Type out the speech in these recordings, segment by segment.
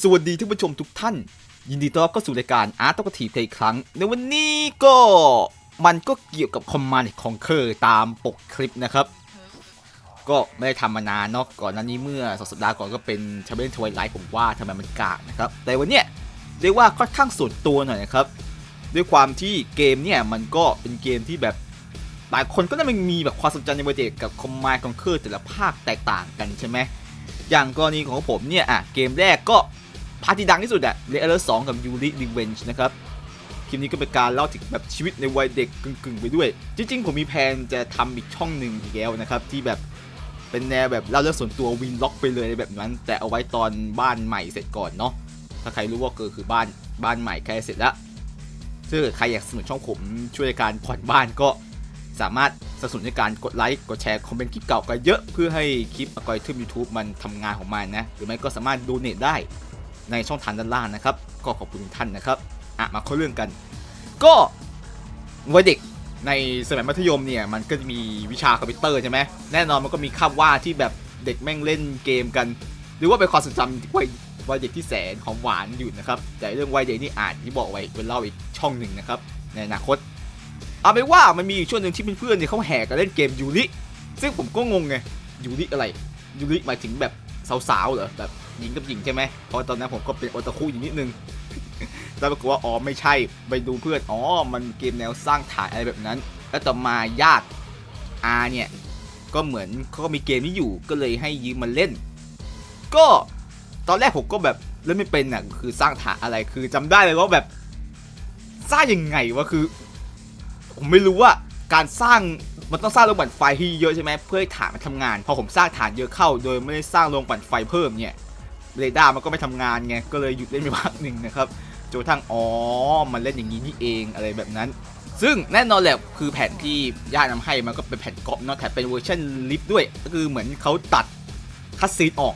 สวัสดีท่านผู้ชมทุกท่าน ยินดีต้อนรับเข้าสู่รายการอาร์ตกทีเพลย์ครั้ง ในวันนี้ก็มันก็เกี่ยวกับคอมมานด์ของเคอร์ตามปกคลิปนะครับ ก็ไม่ได้ทำมานานเนาะก่อนหน้านี้เมื่อสองสัปดาห์ก่อนก็เป็นชาเบนทวายไลท์ผมว่าทำไมมันกากนะครับ แต่วันเนี้ยเรียกว่าค่อนข้างส่วนตัวหน่อยนะครับ ด้วยความที่เกมเนี่ยมันก็เป็นเกมที่แบบหลายคนก็ได้มันมีแบบความสนใจในวัยเด็กกับคอมมานด์ของเคอร์แต่ละภาคแตกต่างกันใช่ไหมอย่างกรณีของผมเนี่ยอะเกมแรกก็ พาร์ทที่ดังที่สุดอะเรเออร์สองกับยูริดีเวนจ์นะครับคลิปนี้ก็เป็นการเล่าถึงแบบชีวิตในวัยเด็กกึ่งๆ ไปด้วย จริงๆ ผมมีแผนจะทำอีกช่องหนึ่งอีกแล้วนะครับ ที่แบบเป็นแนวแบบเล่าเรื่องส่วนตัววินล็อกไปเลยแบบนั้น แต่เอาไว้ตอนบ้านใหม่เสร็จก่อนเนาะถ้าใครรู้ว่าเกิดคือบ้านบ้านใหม่ใกล้เสร็จแล้วถ้าเกิดใครอยากสนับสนุนช่องผมช่วยในการผ่อนบ้านก็สามารถสนับสนุนในการกดไลค์กดแชร์คอมเมนต์คลิปเก่ากันเยอะเพื่อให้คลิปอัลกอริทึม YouTube มันทำงานของมันนะ หรือไม่ก็สามารถดูเน็ตได้ ในช่องทางด้านล่างนะครับ ก็ขอบคุณท่านนะครับอะมาเข้าเรื่องกัน ก็วัยเด็กในสมัยมัธยมเนี่ยมันก็จะมีวิชาคอมพิวเตอร์ใช่ไหมแน่นอนมันก็มีคาบว่าที่แบบเด็กแม่งเล่นเกมกัน หรือว่าเป็นความทรงจำที่วัยวัยเด็กที่แสนหอมหวานอยู่นะครับ แต่เรื่องวัยเด็กนี่อาจที่บอกไว้เป็นเล่าอีกช่องหนึ่งนะครับในอนาคตเอาเป็นว่ามันมีช่วงหนึ่งที่เพื่อนๆเนี่ยเขาแห่กันเล่นเกมยูริซึ่งผมก็งงไงยูริอะไรยูริหมายถึงแบบสาวๆเหรอแบบ หญิงกับหญิงใช่ไหมเพราะตอนนั้นผมก็เป็นโอตาคุอยู่นิดนึงแล้วปรากฏว่าอ๋อไม่ใช่ไปดูเพื่อนอ๋อมันเกมแนวสร้างฐานอะไรแบบนั้น แล้วต่อมาญาติอาเนี่ยก็เหมือนเขาก็มีเกมนี้อยู่ก็เลยให้ยืมมาเล่น ก็ตอนแรกผมก็แบบเล่นไม่เป็นอะคือสร้างฐานอะไรคือจำได้เลยว่าแบบสร้างยังไงวะคือ ผมไม่รู้ว่าการสร้างมันต้องสร้างโรงปั่นไฟที่เยอะใช่ไหมเพื่อให้ฐานมันทำงาน พอผมสร้างฐานเยอะเข้า โดยไม่ได้สร้างโรงปั่นไฟเพิ่มเนี่ย เรดาร์มันก็ไม่ทำงานไงก็เลยหยุดเล่นไปพักหนึ่งนะครับจนกระทั่งอ๋อมันเล่นอย่างนี้นี่เองอะไรแบบนั้น ซึ่งแน่นอนแหละคือแผ่นที่ญาตินำให้มันก็เป็นแผ่นก๊อปเนาะแต่เป็นเวอร์ชันลิฟด้วยก็คือเหมือนเขาตัดคัสซีนออก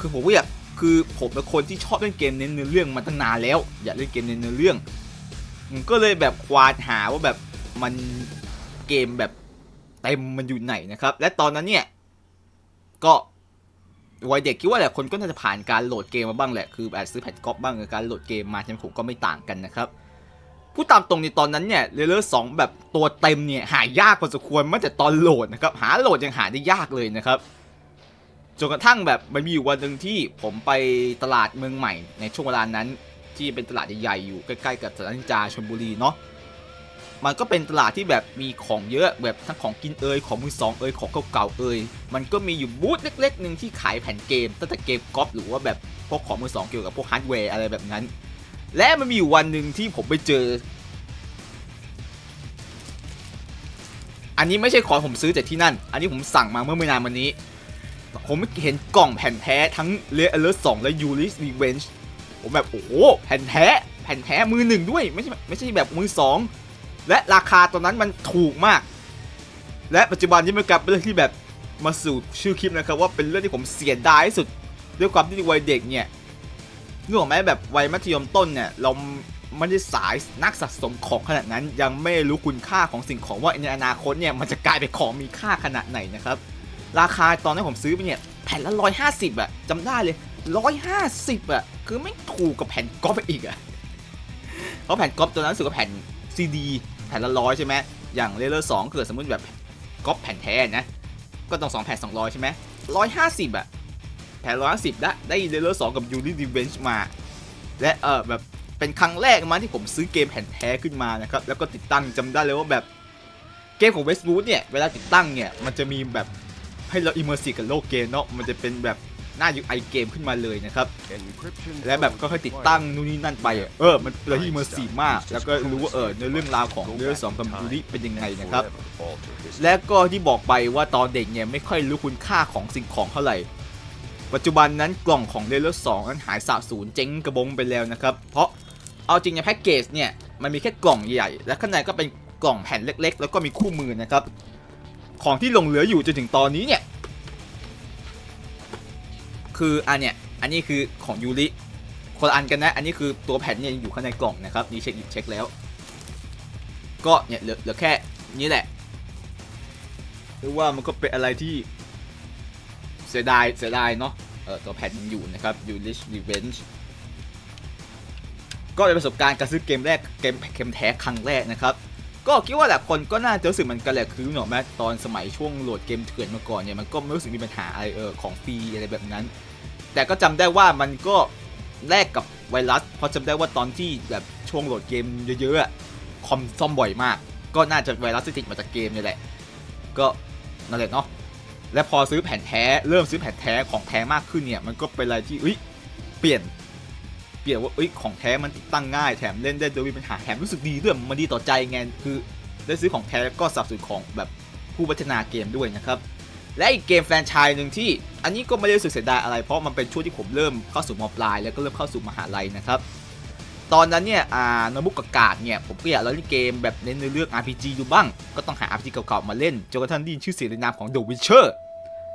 คือผมก็อยากคือผมเป็นคนที่ชอบเล่นเกมเน้นเนื้อเรื่องมาตั้งนานแล้ว อยากเล่นเกมเน้นเนื้อเรื่องก็เลยแบบควานหาว่าแบบมันเกมแบบเต็มมันอยู่ไหนนะครับ และตอนนั้นเนี่ยก็ วัยเด็กคิดว่าหลายคนก็น่าจะผ่านการโหลดเกมมาบ้างแหละ คืออาจซื้อแผ่นก๊อปบ้างหรือการโหลดเกมมาใช่ไหมผมก็ไม่ต่างกันนะครับพูดตามตรงในตอนนั้นเนี่ยเลเลอร์สองแบบตัวเต็มเนี่ยหายากพอสมควรมื่อแต่ตอนโหลดนะครับหาโหลดยังหาได้ยากเลยนะครับจนกระทั่งแบบมันมีอยู่วันหนึ่งที่ผมไปตลาดเมืองใหม่ในช่วงเวลานั้นที่เป็นตลาดใหญ่ๆอยู่ใกล้ๆกับสถานนิจาชลบุรีเนาะ มันก็เป็นตลาดที่แบบมีของเยอะแบบทั้งของกินเอยของมือสองเอยของเก่าๆเอยมันก็มีอยู่บูธเล็กๆหนึ่งที่ขายแผ่นเกมตั้งแต่เกมกอล์ฟหรือว่าแบบพวกของมือสองเกี่ยวกับพวกฮาร์ดแวร์อะไรแบบนั้น และมันมีอยู่วันหนึ่งที่ผมไปเจอ อันนี้ไม่ใช่ของผมซื้อจากที่นั่น อันนี้ผมสั่งมาเมื่อไม่นานมานี้ ผมเห็นกล่องแผ่นแท้ทั้งเลเออร์สองและยูริสรีเวนจ์ผมแบบโอ้โหแผ่นแท้แผ่นแท้มือหนึ่งด้วยไม่ใช่ไม่ใช่แบบมือสอง และราคาตอนนั้นมันถูกมาก และปัจจุบันนี้มันกลับเป็นเรื่องที่แบบมาสู่ชื่อคลิปนะครับว่าเป็นเรื่องที่ผมเสียดายที่สุดด้วยความที่วัยเด็กเนี่ยนึกออกไหมแบบวัยมัธยมต้นเนี่ยเราไม่ได้สายนักสะสมของขนาดนั้น ยังไม่รู้คุณค่าของสิ่งของว่าในอนาคตเนี่ยมันจะกลายเป็นของมีค่าขนาดไหนนะครับ ราคาตอนนั้นผมซื้อไปเนี่ยแผ่นละร้อยห้าสิบอะจำได้เลยร้อยห้าสิบอะคือไม่ถูกกับแผ่นก๊อปอีกอะเพราะแผ่นก๊อปตัวนั้นรู้สึกว่าแผ่นซีดี แผ่นละร้อยใช่ไหมอย่างเลเลอร์สองเกิดสมมติแบบก๊อปแผ่นแท้นะ ก็ต้องสองแผ่นสองร้อยใช่ไหมร้อยห้าสิบอะแผ่นร้อยห้าสิบได้ได้เลเลอร์สองกับยูริดีเวนจ์มา และเออแบบเป็นครั้งแรกมาที่ผมซื้อเกมแผ่นแท้ขึ้นมานะครับ แล้วก็ติดตั้งจำได้เลยว่าแบบเกมของเวสต์ o ูดเนี่ย เวลาติดตั้งเนี่ย มันจะมีแบบให้เราอิมเมอร์ซีกับโลกเกมเนาะมันจะเป็นแบบ หน้า UI เกมขึ้นมาเลยนะครับ และแบบก็ค่อยติดตั้งนู่นนี่นั่นไปอะเออ มันเลยอิมเมอร์ซีฟมาก แล้วก็รู้ว่าเออในเรื่องราวของเรื่องสองกับยูริเป็นยังไงนะครับ และก็ที่บอกไปว่าตอนเด็กเนี่ยไม่ค่อยรู้คุณค่าของสิ่งของเท่าไหร่ปัจจุบันนั้นกล่องของเลเวลสองนั้นหายสาบสูญเจ๊งกระบงไปแล้วนะครับ เพราะเอาจริงในแพ็กเกจเนี่ยมันมีแค่กล่องใหญ่ และข้างในก็เป็นกล่องแผ่นเล็ก ๆ แล้วก็มีคู่มือนะครับ ของที่หลงเหลืออยู่จนถึงตอนนี้เนี่ย คืออันเนี้ยอันนี้คือของยูริคนละอันกันนะ อันนี้คือตัวแผ่นเนี่ยอยู่ข้างในกล่องนะครับนี่เช็คเช็คแล้ว ก็เนี่ยเหลือเหลือแค่นี้แหละหรือว่ามันก็เป็นอะไรที่เสียดายเสียดายเนาะเออตัวแผ่นยังอยู่นะครับ Ulysses Revenge ก็เป็นประสบการณ์การซื้อเกมแรกเกมเกมแท้ครั้งแรกนะครับ ก็คิดว่าหลายคนก็น่าจะรู้สึกเหมือนกันแหละคือเนอะแม้ตอนสมัยช่วงโหลดเกมเถื่อนมาก่อนเนี่ยมันก็ไม่รู้สึกมีปัญหาอะไรเออของฟรีอะไรแบบนั้น แต่ก็จำได้ว่ามันก็แลกกับไวรัส เพราะจำได้ว่าตอนที่แบบช่วงโหลดเกมเยอะๆคอมซ่อมบ่อยมาก ก็น่าจะไวรัสติดมาจากเกมนี่แหละ ก็นั่นแหละเนาะและพอซื้อแผ่นแท้เริ่มซื้อแผ่นแท้ของแท้มากขึ้นเนี่ยมันก็เป็นอะไรที่เอ้ยเปลี่ยน เปลี่ยนว่าเอ้ยของแท้มันติดตั้งง่ายแถมเล่นได้โดยไม่มีปัญหาแถมรู้สึกดีด้วยมันดีต่อใจไงคือได้ซื้อของแท้ก็สับสนุนของแบบผู้พัฒนาเกมด้วยนะครับและอีกเกมแฟรนไชส์หนึ่งที่ อันนี้ก็ไม่ได้รู้สึกเสียดายอะไรเพราะมันเป็นช่วงที่ผมเริ่มเข้าสู่มปลาย แล้วก็เริ่มเข้าสู่มหาลัยนะครับตอนนั้นเนี่ยอ่าโนบุกกาดเนี่ยผมก็อยากเล่นเกมแบบเน้นในเรื่อง RPG ดูบ้าง ก็ต้องหา RPG เก่าๆมาเล่นจนกระทั่งได้ยินชื่อเสียงในนามของ The Witcher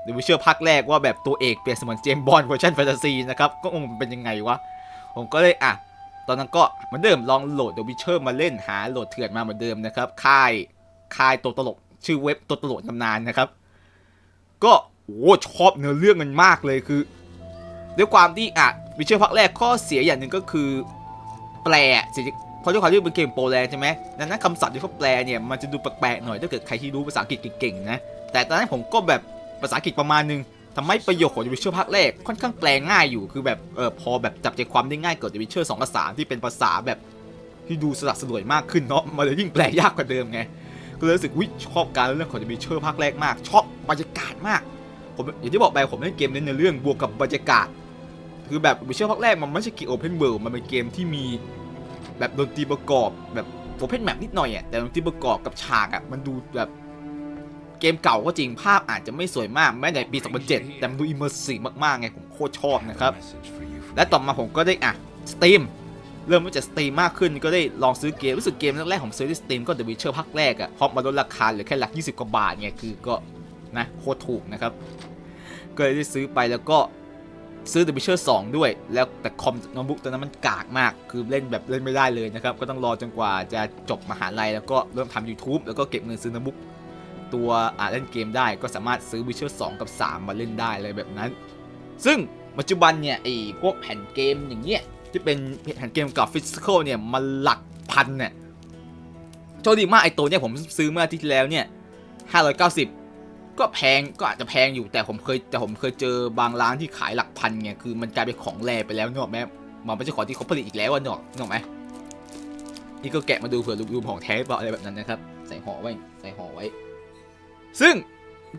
The Witcher ภาคแรกว่าแบบตัวเอกเปลี่ยนเสมือนเจมบอนด์เวอร์ชันแฟนตาซีนะครับก็งงเป็นยังไงวะ ผมก็เลยอะ ตอนนั้นก็เหมือนเดิมลองโหลด The Witcher มาเล่นหาโหลดเถื่อนมาเหมือนเดิมนะครับ ค่ายค่ายตัวตลก ชื่อเว็บตัวตลกตำนานนะครับ ก็โอ้ชอบเนื้อเรื่องมันมากเลยคือ ด้วยความที่อะวิเชอร์ภาคแรกข้อเสียอย่างหนึ่งก็คือ แปลสิเพราะด้วยความที่เป็นเกมโปรแลนด์ใช่ไหมดังนั้นคำศัพท์ที่เขาแปลเนี่ย มันจะดูแปลกๆหน่อยถ้าเกิดใครที่รู้ภาษาอังกฤษเก่งๆนะ แต่ตอนนั้นผมก็แบบภาษาอังกฤษประมาณนึง ทำให้ประโยคของ The Witcher ภาคแรกค่อนข้างแปลง่ายอยู่คือแบบเออพอแบบจับใจความได้ง่ายเกว่า The Witcher 2กับ3ที่เป็นภาษาแบบที่ดูสลัดสลวยมากขึ้นเนาะมันเลยยิ่งแปลยากกว่าเดิมไงก็เลยรู้สึกวิชอบการเรื่องของ The Witcher ภาคแรกมาก ชอบบรรยากาศมากผมอย่างที่บอกไปผมเล่นเกมเน้นในเรื่องบวกกับบรรยากาศ คือแบบ Witcher ภาคแรกมันไม่ใช่เกม Open World มันเป็นเกมที่มีแบบดนตรีประกอบแบบ Open Map นิดหน่อยอะแต่ดนตรีประกอบกับฉากอะมันดูแบบ เกมเก่าก็จริงภาพอาจจะไม่สวยมากแม้ในปี 2007 แต่มันดูอิมเมอร์ซีฟมากๆไงผมโคตรชอบนะครับ และต่อมาผมก็ได้อะสตรีมเริ่มมาจากสตรีมมากขึ้นก็ได้ลองซื้อเกม รู้สึกเกมแรกๆผมซื้อที่สตรีมก็ The Witcher ภาคแรกอะเพราะมันลดราคาเหลือแค่หลัก 20 กว่าบาทไงคือก็นะโคตรถูกนะครับ ก็เลยได้ซื้อไปแล้วก็ซื้อ The Witcher 2 ด้วย แล้วแต่คอมโน้ตบุ๊กตอนนั้นมันกากมาก คือเล่นแบบเล่นไม่ได้เลยนะครับ ก็ต้องรอจนกว่าจะจบมหาลัยแล้วก็เริ่มทำ YouTube แล้วก็เก็บเงินซื้อโน้ตบุ๊ก ตัวอ่าเล่นเกมได้ก็สามารถซื้อ Witcher 2 กับ 3 มาเล่นได้เลยแบบนั้น ซึ่งปัจจุบันเนี่ยไอ้พวกแผ่นเกมอย่างเงี้ยที่เป็นแผ่นเกมกับฟิสิกอลเนี่ยมันหลักพันเนี่ยโชคดีมากไอ้ตัวเนี่ยผมซื้อเมื่ออาทิตย์ที่แล้วเนี่ย590 ก็แพงก็อาจจะแพงอยู่แต่ผมเคยแต่ผมเคยเจอบางร้านที่ขายหลักพันไงคือมันกลายเป็นของแรไปแล้วเนอะแม่มันไม่ใช่ของที่เขาผลิตอีกแล้วเนอะเนอะไหมนี่ก็แกะมาดูเผื่อดูของแท้เปล่าอะไรแบบนั้นนะครับ ใส่ห่อไว้ ใส่ห่อไว้ ซึ่ง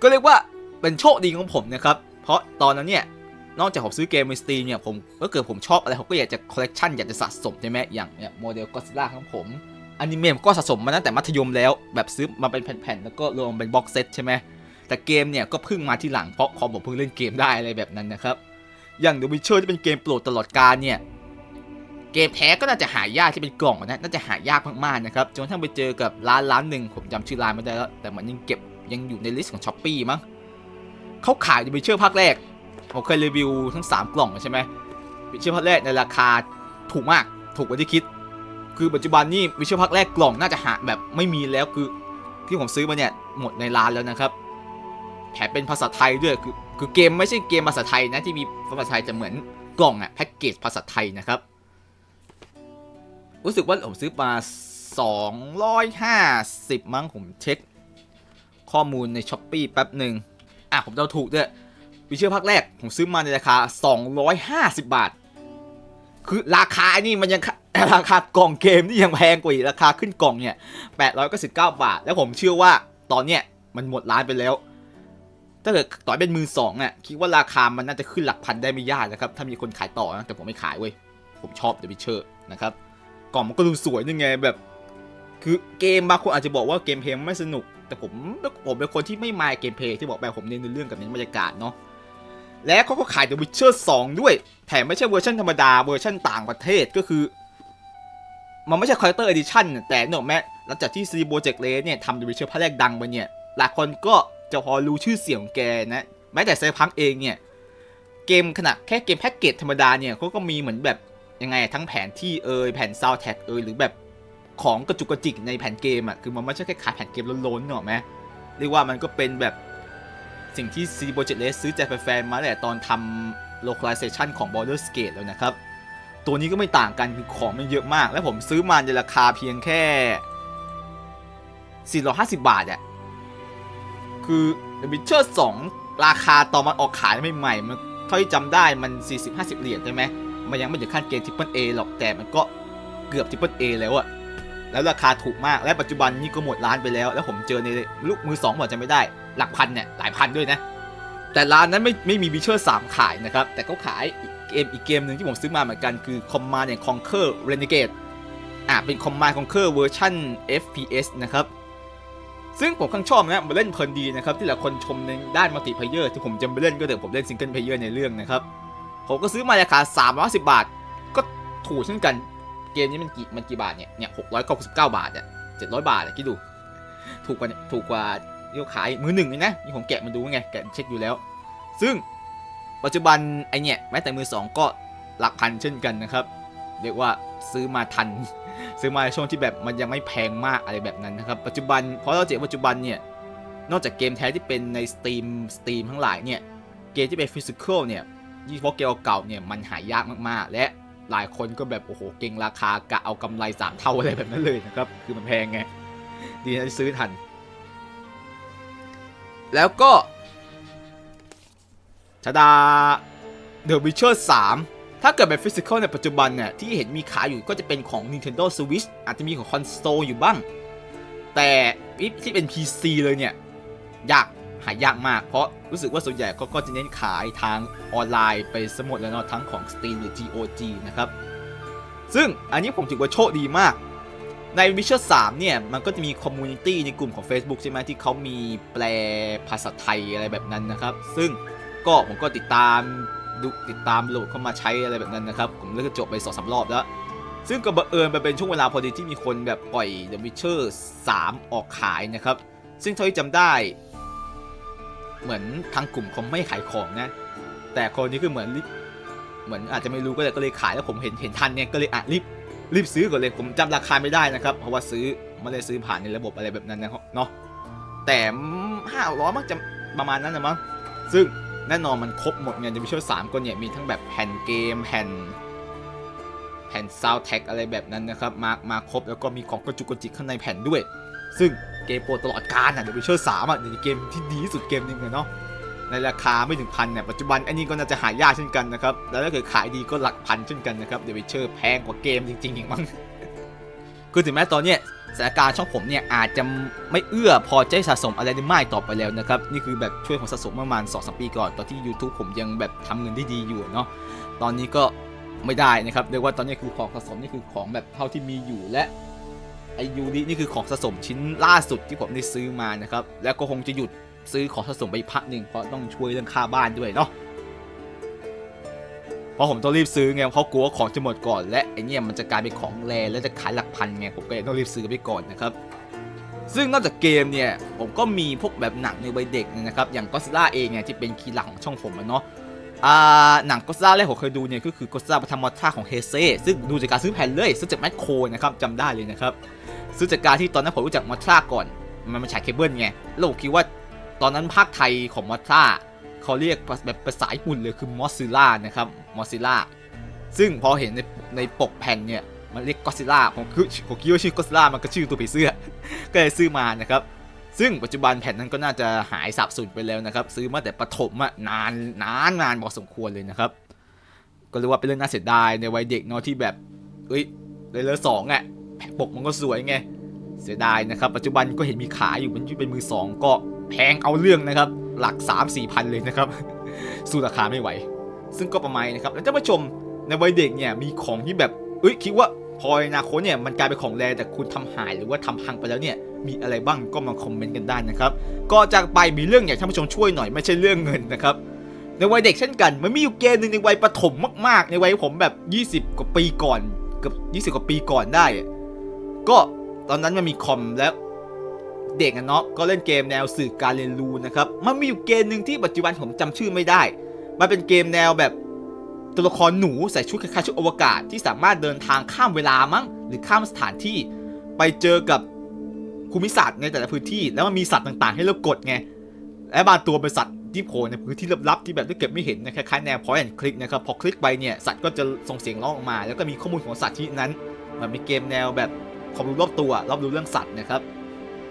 ก็เรียกว่าเป็นโชคดีของผมนะครับ เพราะตอนนั้นเนี่ย นอกจากผมซื้อเกมในสตรีมเนี่ยผมก็เกิดผมชอบอะไรผมก็อยากจะคอลเลกชันอยากจะสะสมใช่ไหมอย่างเนี่ยโมเดลก็ซิล่าของผมอนิเมะผมก็สะสมมาตั้งแต่มัธยมแล้ว แบบซื้อมาเป็นแผ่นๆแล้วก็รวมเป็นบ็อกเซตใช่ไหมแต่เกมเนี่ยก็เพิ่งมาที่หลังเพราะคอมผมเพิ่งเล่นเกมได้อะไรแบบนั้นนะครับอย่าง The Witcher ที่เป็นเกมโปรดตลอดกาลเนี่ยเกมแท้ก็น่าจะหายากที่เป็นกล่องนะน่าจะหายากมากๆนะครับจนกระทั่งไปเจอกับร้านร้านหนึ่งผมจำชื่อร้านไม่ได้แล้วแต่มันยังเก็บ ยังอยู่ในลิสต์ของช้อปปี้มั้งเขาขาย The Witcher ภาคแรกผมเคยรีวิวทั้ง 3 กล่องใช่ไหมวิเชอร์พักแรกในราคาถูกมากถูกกว่าที่คิด คือปัจจุบันนี่วิเชอร์พักแรกกล่องน่าจะหาแบบไม่มีแล้วคือที่ผมซื้อมาเนี่ยหมดในร้านแล้วนะครับแถมเป็นภาษาไทยด้วยคือคือเกมไม่ใช่เกมภาษาไทยนะที่มีภาษาไทยจะเหมือนกล่องอะแพ็กเกจภาษาไทยนะครับ รู้สึกว่าผมซื้อมา 250 มั้งผมเช็ค ข้อมูลในช้อปปีแป๊บหนึ่งอะผมเดาถูกด้วยวิเชอร์ภาคแรก ผมซื้อมาในราคา 250 บาท คือราคานี่มันยังราคากล่องเกมนี่ยังแพงกว่าอีกราคาขึ้นกล่องเนี่ย899 บาท แล้วผมเชื่อว่าตอนเนี้ยมันหมดร้านไปแล้ว ถ้าเกิดต่อเป็นมือสองอะคิดว่าราคามันน่าจะขึ้นหลักพันได้ไม่ยากนะครับ ถ้ามีคนขายต่อนะแต่ผมไม่ขายเว้ยผมชอบ The Witcher นะครับกล่องมันก็ดูสวยนึงไงแบบ คือเกมบางคนอาจจะบอกว่าเกมเพลย์ไม่สนุก แต่ผมผมเป็นคนที่ไม่มายเกมเพลย์ที่บอกไปผมเน้นในเรื่องกับเน้นบรรยากาศเนาะและเขาก็ขาย The Witcher 2 ด้วย แถมไม่ใช่เวอร์ชันธรรมดาเวอร์ชันต่างประเทศก็คือ มันไม่ใช่ Collector Edition น่ะแต่เนอะแม้หลังจากที่ CD Projekt Red เนี่ยทำ The Witcher ภาคแรกดังไปเนี่ย หลายคนก็จะพอรู้ชื่อเสียงของแกนะ แม้แต่ไซพังเองเนี่ย เกมขนาดแค่เกมแพ็กเกจธรรมดาเนี่ยเขาก็มีเหมือนแบบยังไงทั้งแผนที่เอยแผ่นซาวแท็กเอยหรือแบบ ของกระจุกกระจิกในแผ่นเกมอะคือมันไม่ใช่แค่ขายแผ่นเกมล้นๆเนอะไหมเรียกว่ามันก็เป็นแบบสิ่งที่ CD Projekt Red ซื้อใจแฟนๆมาตั้งแต่ตอนท localization ของ Baldur's Gate แล้วนะครับ ตัวนี้ก็ไม่ต่างกันคือของมันเยอะมาก และผมซื้อมาในราคาเพียงแค่ 450 บาทอะคือ The Witcher 2 ราคาตอนมันออกขายใหม่ๆมันเท่าที่จำได้มัน 40-50 เหรียญใช่ไหมมันยังไม่ถึงขั้นเกม Triple A หรอกแต่มันก็เกือบ Triple A แล้วอะ แล้วราคาถูกมากและปัจจุบันนี้ก็หมดร้านไปแล้ว แล้วผมเจอในลูกมือสองบอกจะไม่ได้ หลักพันเนี่ยหลายพันด้วยนะ แต่ร้านนั้นไม่ไม่มีวิเชอร์3ขายนะครับ แต่เขาขายอีกเกมอีกเกมหนึ่งที่ผมซื้อมาเหมือนกันคือ Command and Conquer Renegade อะเป็น Command Conquer เวอร์ชัน FPS นะครับ ซึ่งผมข้างชอบนะมาเล่นเพลินดีนะครับ ที่หลายคนชมในด้านมัลติเพเยอร์ที่ผมจะไม่เล่นก็เดี๋ยวผมเล่นซิงเกิลเพเยอร์ในเรื่องนะครับ ผมก็ซื้อมาราคา310 บาท ก็ถูกเช่นกัน เกมนี้มันกี่มันกี่บาทเนี่ยเนี่ย699บาทอะ700บาทอะคิดดู ถูกกว่าเนี่ยถูกกว่าที่เขาขายมือหนึ่งเลยนะนี่ผมแกะมาดูไงแกะเช็คอยู่แล้ว ซึ่งปัจจุบันไอเนี่ยแม้แต่มือสองก็หลักพันเช่นกันนะครับ เรียกว่าซื้อมาทัน ซื้อมาในช่วงที่แบบมันยังไม่แพงมากอะไรแบบนั้นนะครับ ปัจจุบันเพราะเราเจอปัจจุบันเนี่ยนอกจากเกมแท้ที่เป็นใน Steam Steam ทั้งหลายเนี่ยเกมที่เป็นฟิสิกอลเนี่ยยิ่งเพาะเกมเก่าๆเนี่ยมันหายากมากๆ และ หลายคนก็แบบโอ้โหเก่งราคากะเอากำไรสามเท่าอะไรแบบนั้นเลยนะครับ คือมันแพงไง ดีนะซื้อทัน แล้วก็ชาดา The Witcher 3 ถ้าเกิดเป็นฟิสิกอลในปัจจุบันเนี่ยที่เห็นมีขายอยู่ก็จะเป็นของ Nintendo Switch อาจจะมีของคอนโซลอยู่บ้าง แต่ที่เป็น PC เลยเนี่ย ยาก หายากมาก เพราะรู้สึกว่าส่วนใหญ่ก็ก็จะเน้นขายทางออนไลน์ไปสมดแล้วเนาะทั้งของ Steam หรือ GOG นะครับ ซึ่งอันนี้ผมถือว่าโชคดีมาก ใน Witcher 3 เนี่ย มันก็จะมีคอมมูนิตี้ในกลุ่มของ Facebook ใช่ไหมที่เขามีแปลภาษาไทยอะไรแบบนั้นนะครับ ซึ่งก็ผมก็ติดตามดูติดตามโหลดเข้ามาใช้อะไรแบบนั้นนะครับ ผมเลิกจบไปสองสามรอบแล้วซึ่งก็บังเอิญไปเป็นช่วงเวลาพอดีที่มีคนแบบปล่อย The Witcher 3 ออกขายนะครับ ซึ่งเท่าที่จำได้ เหมือนทางกลุ่มเขาไม่ขายของนะ แต่คนนี้คือเหมือนเหมือนอาจจะไม่รู้ก็เลยก็เลยขายแล้วผมเห็นเห็นทันเนี่ยก็เลยอะรีบรีบซื้อก่อนเลยผมจำราคาไม่ได้นะครับ เพราะว่าซื้อไม่ได้ซื้อผ่านในระบบอะไรแบบนั้นนะเนาะแต่ห้าร้อยมักจะประมาณนั้นนะมั้งซึ่งแน่นอนมันครบหมดเนี่ยดิวิชั่นสามก็เนี่ยมีทั้งแบบแผ่นเกมแผ่นแผ่นซาวด์แท็กอะไรแบบนั้นนะครับมามาครบแล้วก็มีของกระจุกกระจิกข้างในแผ่นด้วย ซึ่ง เกมโปรตลอดกาลอะ The Witcher 3อะเป็นเกมที่ดีที่สุดเกมหนึงเลยเนาะในราคาไม่ถึงพันเนี่ยปัจจุบันอันนี้ก็น่าจะหายากเช่นกันนะครับแล้วถ้าเกิดขายดีก็หลักพันเช่นกันนะครับ The Witcher แพงกว่าเกมจริงๆอย่างมั้งคือถึงแม้ตอนเนี้ยสถานการณ์ช่องผมเนี่ยอาจจะไม่เอื้อพอใจสะสมอะไรได้มากต่อไปแล้วนะครับ นี่คือแบบช่วยผมสะสมประมาณ2อสปีก่อน ตอนที่ YouTube ผมยังแบบทำเงินได้ดีอยู่เนาะตอนนี้ก็ไม่ได้นะครับเรียกว่าตอนนี้คือของสะสมนี่คือของแบบเท่าที่มีอยู่และ ไอยูรินี่คือของสะสมชิ้นล่าสุดที่ผมได้ซื้อมานะครับ แล้วก็คงจะหยุดซื้อของสะสมไปพักหนึ่งเพราะต้องช่วยเรื่องค่าบ้านด้วยเนาะเพราะผมต้องรีบซื้อไงเพราะกลัวของจะหมดก่อนและไอเนี่ยมันจะกลายเป็นของแรแล้วจะขายหลักพันไงผมก็เลยต้องรีบซื้อไปก่อนนะครับซึ่งนอกจากเกมเนี่ยผมก็มีพวกแบบหนังในวัยเด็กนะครับอย่างก็ซิล่าเองเนี่ยที่เป็นคีย์หลักของช่องผมอะเนาะ อ่าหนังก็ซ่าแรกผมเคยดูเนี่ยก็คือก็ซ่าปฐมมอท่าของเฮเซซึ่งดูจากการซื้อแผ่นเลยซื้อจากแมคโครนะครับจำได้เลยนะครับซื้อจากการที่ตอนนั้นผมรู้จักมอท่าก่อน มันมาฉายเคเบิลไงแล้วผมคิดว่าตอนนั้นภาคไทยของมอท่าเขาเรียกแบบภาษาญี่ปุ่นเลยคือมอสซิล่านะครับมอสซิล่าซึ่งพอเห็นในในปกแผ่นเนี่ยมันเรียกก็ซิล่าผมคือผมคิดว่าชื่อก็ซิล่ามันก็ชื่อตัวผีเสื้อ ก็เลยซื้อมานะครับ ซึ่งปัจจุบันแผ่นนั้นก็น่าจะหายสับสูญไปแล้วนะครับ ซื้อมาแต่ประถมอะนานนานนานพอสมควรเลยนะครับ ก็เรียกว่าเป็นเรื่องน่าเสียดายในวัยเด็กเนาะที่แบบเอ้ยเลยเลอสองอะปกมันก็สวยไงเสียดายนะครับ ปัจจุบันก็เห็นมีขายอยู่มันเป็นมือสองก็แพงเอาเรื่องนะครับ หลัก 3 4พันเลยนะครับ สู้ราคาไม่ไหว ซึ่งก็ประมาณนะครับแล้วท่านผู้ชมในวัยเด็กเนี่ยมีของที่แบบเอ้ยคิดว่าพอในอนาคตเนี่ยมันกลายเป็นของแรแต่คุณทำหายหรือว่าทำพังไปแล้วเนี่ย มีอะไรบ้างก็มาคอมเมนต์กันได้นะครับก็จากไปมีเรื่องอยากท่านผู้ชมช่วยหน่อยไม่ใช่เรื่องเงินนะครับในวัยเด็กเช่นกันมันมีอยู่เกมหนึ่งในวัยประถมมาก ๆ ในวัยผมแบบ 20 กว่าปีก่อนเกือบ20 กว่าปีก่อนได้ ก็ตอนนั้นมันมีคอมแล้วเด็กอะเนาะก็เล่นเกมแนวสื่อการเรียนรู้นะครับมันมีอยู่เกมหนึ่งที่ปัจจุบันผมจำชื่อไม่ได้ มันเป็นเกมแนวแบบตัวละครหนูใส่ชุดคล้ายๆชุดอวกาศที่สามารถเดินทางข้ามเวลามั้งหรือข้ามสถานที่ ไปเจอกับ ภูมิศาสตร์ในแต่ละพื้นที่แล้วมันมีสัตว์ต่างๆ ให้เรากดไงและบางตัวเป็นสัตว์ที่โผล่ในพื้นที่ลับๆที่แบบที่เก็บไม่เห็นนะคล้ายๆแนว point and click นะครับพอคลิกไปเนี่ยสัตว์ก็จะส่งเสียงร้องออกมา แล้วก็มีข้อมูลของสัตว์ที่นั้นมันเป็นเกมแนวแบบความรู้รอบตัวรอบรู้เรื่องสัตว์นะครับ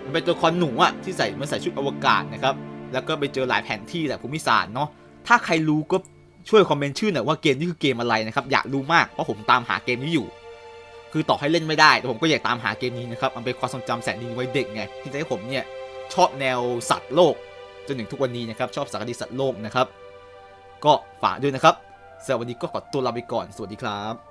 มันเป็นตัวละครหนูอะที่ใส่มันใส่ชุดอวกาศนะครับแล้วก็ไปเจอหลายแผนที่แหละภูมิศาสตร์เนาะถ้าใครรู้ก็ช่วยคอมเมนต์ชื่อหน่อยว่าเกมนี้คือเกมอะไรนะครับอยากรู้มากเพราะผมตามหาเกมนี้อยู่ คือต่อให้เล่นไม่ได้แต่ผมก็อยากตามหาเกมนี้นะครับมันเป็นความทรงจำแสนดีไว้เด็กไงที่ทำให้ผมเนี่ยชอบแนวสัตว์โลกจนถึงทุกวันนี้นะครับชอบสารคดีสัตว์โลกนะครับ ก็ฝากด้วยนะครับสำหรับวันนี้ก็ขอตัวลาไปก่อนสวัสดีครับ